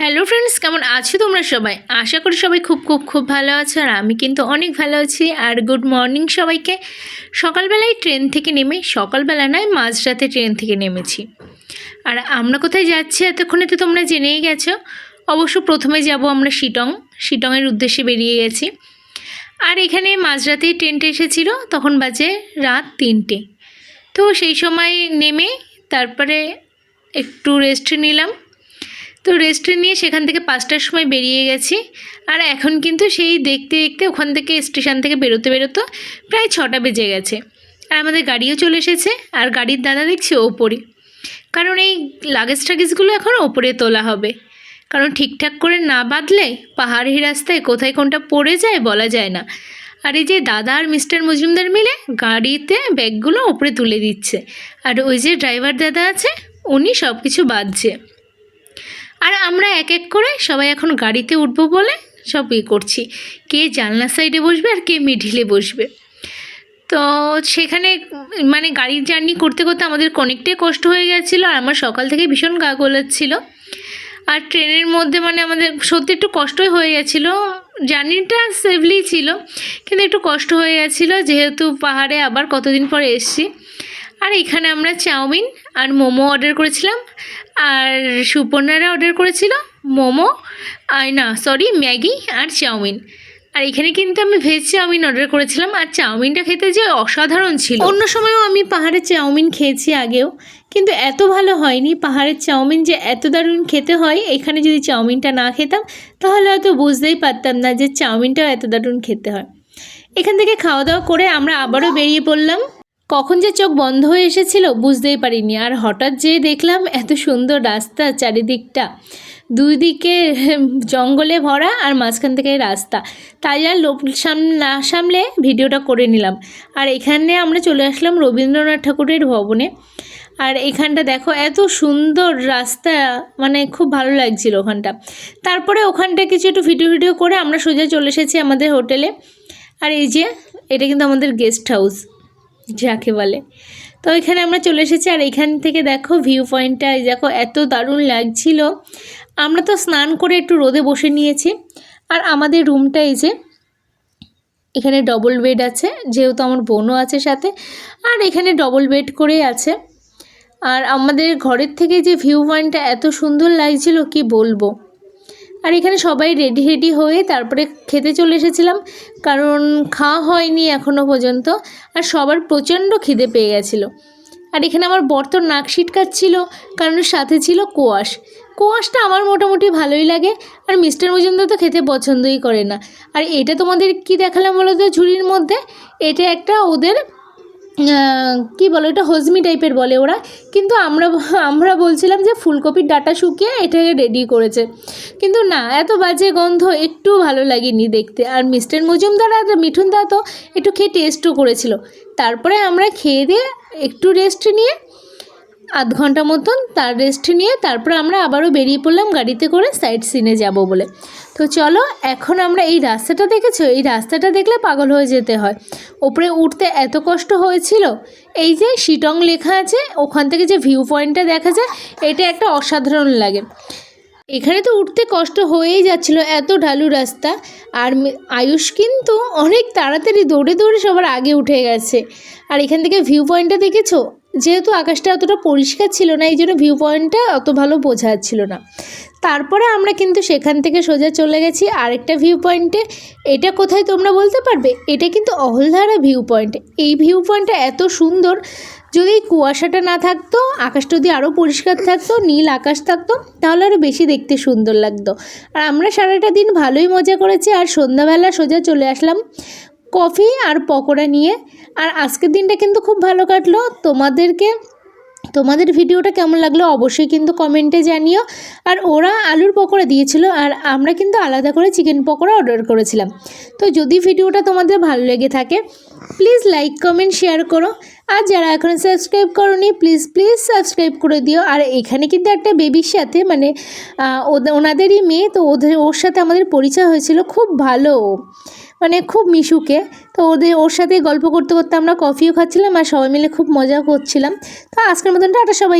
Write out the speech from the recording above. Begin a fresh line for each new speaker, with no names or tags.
Hello friends কেমন আছো তোমরা সবাই? আশা করি সবাই খুব খুব খুব ভালো আছো আর আমি কিন্তু অনেক ভালো আছি। আর গুড মর্নিং সবাইকে। সকালবেলায় ট্রেন থেকে নেমে, সকালবেলা নয়, মাঝরাতে ট্রেন থেকে নেমেছি। আর আমরা কোথায় যাচ্ছি এতক্ষণে তো তোমরা জেনেই গেছো। অবশ্য প্রথমে যাব আমরা শিটং। শিটংয়ের উদ্দেশ্যে বেরিয়ে গেছি। আর এখানে মাঝরাতেই ট্রেনটা এসেছিল, তখন বাজে রাত তিনটে। তো সেই সময় নেমে তারপরে একটু রেস্ট নিলাম। তো রেস্ট নিয়ে সেখান থেকে পাঁচটার সময় বেরিয়ে গেছি। আর এখন কিন্তু সেই দেখতে দেখতে ওখান থেকে স্টেশন থেকে বেরোতে বেরোতে প্রায় ছটা বেজে গেছে। আর আমাদের গাড়িও চলে এসেছে আর গাড়ির দাদা দেখছি ওপরে। কারণ এই লাগেজ টাগেজগুলো এখন ওপরে তোলা হবে। কারণ ঠিকঠাক করে না বাঁধলে পাহাড়ি রাস্তায় কোথায় কোনটা পড়ে যায় বলা যায় না। আর এই যে দাদা আর মিস্টার মজুমদার মিলে গাড়িতে ব্যাগগুলো ওপরে তুলে দিচ্ছে। আর ওই যে ড্রাইভার দাদা আছে, উনি সব কিছু বাঁধছে। আর আমরা এক এক করে সবাই এখন গাড়িতে উঠবো বলে সব ইয়ে করছি। কে জানলার সাইডে বসবে আর কে মিডিলে বসবে। তো সেখানে মানে গাড়ির জার্নি করতে করতে আমাদের অনেকটাই কষ্ট হয়ে গেছিল আর আমার সকাল থেকে ভীষণ গা গোলাচ্ছিল। আর ট্রেনের মধ্যে মানে আমাদের সত্যি একটু কষ্টই হয়ে গেছিল। জার্নিটা সেফলি ছিল, কিন্তু একটু কষ্ট হয়ে গেছিল, যেহেতু পাহাড়ে আবার কতদিন পরে এসছি। আর এখানে আমরা চাউমিন আর মোমো অর্ডার করেছিলাম। আর সুপর্ণারা অর্ডার করেছিল মোমো আর না সরি ম্যাগি আর চাউমিন। আর এখানে কিন্তু আমি ভেজ চাউমিন অর্ডার করেছিলাম। আর চাউমিনটা খেতে যে অসাধারণ ছিল। অন্য সময়ও আমি পাহাড়ের চাউমিন খেয়েছি আগেও। কিন্তু এত ভালো হয়নি পাহাড়ের চাউমিন যে এত দারুণ খেতে হয়। এখানে যদি চাউমিনটা না খেতাম, তাহলে হয়তো বুঝতেই পারতাম না যে চাউমিনটাও এত দারুণ খেতে হয়। এখান থেকে খাওয়া দাওয়া করে আমরা আবারও বেরিয়ে পড়লাম। কখন যে চোখ বন্ধ হয়ে এসেছিল বুঝতেই পারিনি। আর হঠাৎ যে দেখলাম, এত সুন্দর রাস্তা চারিদিকটা। দুই দিকে জঙ্গলে ভরা আর মাঝখান থেকে রাস্তা। তাই আর লোক সাম, না সামলে ভিডিওটা করে নিলাম। আর এখানে আমরা চলে আসলাম রবীন্দ্রনাথ ঠাকুরের ভবনে। আর এখানটা দেখো, এত সুন্দর রাস্তা মানে খুব ভালো লাগছিল ওখানটা। তারপরে ওখানটা কিছু একটু ভিডিও ভিডিও করে আমরা সোজা চলে এসেছি আমাদের হোটেলে। আর এই যে, এটা কিন্তু আমাদের গেস্ট হাউস। যাকে বলে। তো এখানে আমরা চলে এসেছি আর এখান থেকে দেখো ভিউ পয়েন্টটা দেখো এত দারুণ লাগছিল। আমরা তো স্নান করে একটু রোদে বসে নিয়েছি। আর আমাদের রুমটা এই যে, এখানে ডবল বেড আছে, যেহেতু আমার বোনও আছে সাথে। আর এখানে ডবল বেড করেই আছে। আর আমাদের ঘরের থেকে যে ভিউ পয়েন্টটা এত সুন্দর লাগছিল, কি বলব? আর এখানে সবাই রেডি রেডি হয়ে তারপরে খেতে চলে এসেছিলাম। কারণ খাওয়া হয়নি এখনও পর্যন্ত, আর সবার প্রচণ্ড খিদে পেয়ে গেছিল। আর এখানে আমার বর তো নাক ছিটকাচ্ছিল কারণ সাথে ছিল কোয়াশ। কোয়াশটা আমার মোটামুটি ভালোই লাগে, আর মিস্টার মজুমদার তো খেতে পছন্দই করে না। আর এটা তোমাদের কি দেখালাম বলো তো ঝুড়ির মধ্যে? এটা একটা ওদের কি বলে এটা হজমি টাইপের বলে ওরা। কিন্তু আমরা আমরা বলছিলাম যে ফুলকপির ডাটা শুকিয়ে এটাকে রেডি করেছে। কিন্তু না, এত বাজে গন্ধ একটু ভালো লাগেনি দেখতে। আর মিস্টার মজুমদার আর মিঠুন দা তো একটু খেয়ে টেস্টও করেছিল। তারপরে আমরা খেয়ে দিয়ে একটু রেস্ট নিয়ে আধ ঘণ্টা মতন তার রেস্ট নিয়ে তারপর আমরা আবারও বেরিয়ে পড়লাম গাড়িতে করে সাইড সিনে যাব বলে। তো চলো, এখন আমরা এই রাস্তাটা দেখেছ? এই রাস্তাটা দেখলে পাগল হয়ে যেতে হয়। ওপরে উঠতে এত কষ্ট হয়েছিল। এই যে শিটং লেখা আছে, ওখান থেকে যে ভিউ পয়েন্টটা দেখা যায়, এটা একটা অসাধারণ লাগে। এখানে তো উঠতে কষ্ট হয়েই যাচ্ছিল, এত ঢালু রাস্তা। আর আয়ুষ কিন্তু অনেক তাড়াতাড়ি দৌড়ে দৌড়ে সবার আগে উঠে গেছে। আর এখান থেকে ভিউ পয়েন্টটা দেখেছ? যেহেতু আকাশটা অতটা পরিষ্কার ছিল না, এই জন্য ভিউ পয়েন্টটা অত ভালো বোঝা যাচ্ছিল না। তারপরে আমরা কিন্তু সেখান থেকে সোজা চলে গেছি আরেকটা ভিউ পয়েন্টে এটা কোথায় তোমরা বলতে পারবে? এটা কিন্তু অহলধারা ভিউ পয়েন্ট এই ভিউ পয়েন্টটা এত সুন্দর, যদি কুয়াশাটা না থাকতো, আকাশটা যদি আরও পরিষ্কার থাকতো, নীল আকাশ থাকতো, তাহলে আরও বেশি দেখতে সুন্দর লাগতো। আর আমরা সারাটা দিন ভালোই মজা করেছি, আর সন্ধ্যাবেলা সোজা চলে আসলাম কফি আর পকোড়া নিয়ে। আর আজকের দিনটা কিন্তু খুব ভালো কাটলো। তোমাদেরকে, তোমাদের ভিডিওটা কেমন লাগল অবশ্যই কিন্তু কমেন্টে জানিও। আর ওরা আলুর পকোড়া দিয়েছিল আর আমরা কিন্তু আলাদা করে চিকেন পকোড়া অর্ডার করেছিলাম। তো যদি ভিডিওটা তোমাদের ভালো লেগে থাকে প্লিজ লাইক কমেন্ট শেয়ার করো। আর যারা এখনও সাবস্ক্রাইব করোনি প্লিজ প্লিজ সাবস্ক্রাইব করে দিও। আর এখানে কিন্তু একটা বেবির সাথে মানে ওনাদেরই মেয়ে, তো ওদের, ওর সাথে আমাদের পরিচয় হয়েছিল খুব ভালো। মানে খুব মিশুকে। তো ওদের, ওর সাথে গল্প করতে করতে আমরা কফিও খাচ্ছিলাম আর সবাই মিলে খুব মজা করছিলাম। তো আজকের মতন টাটা সবাই।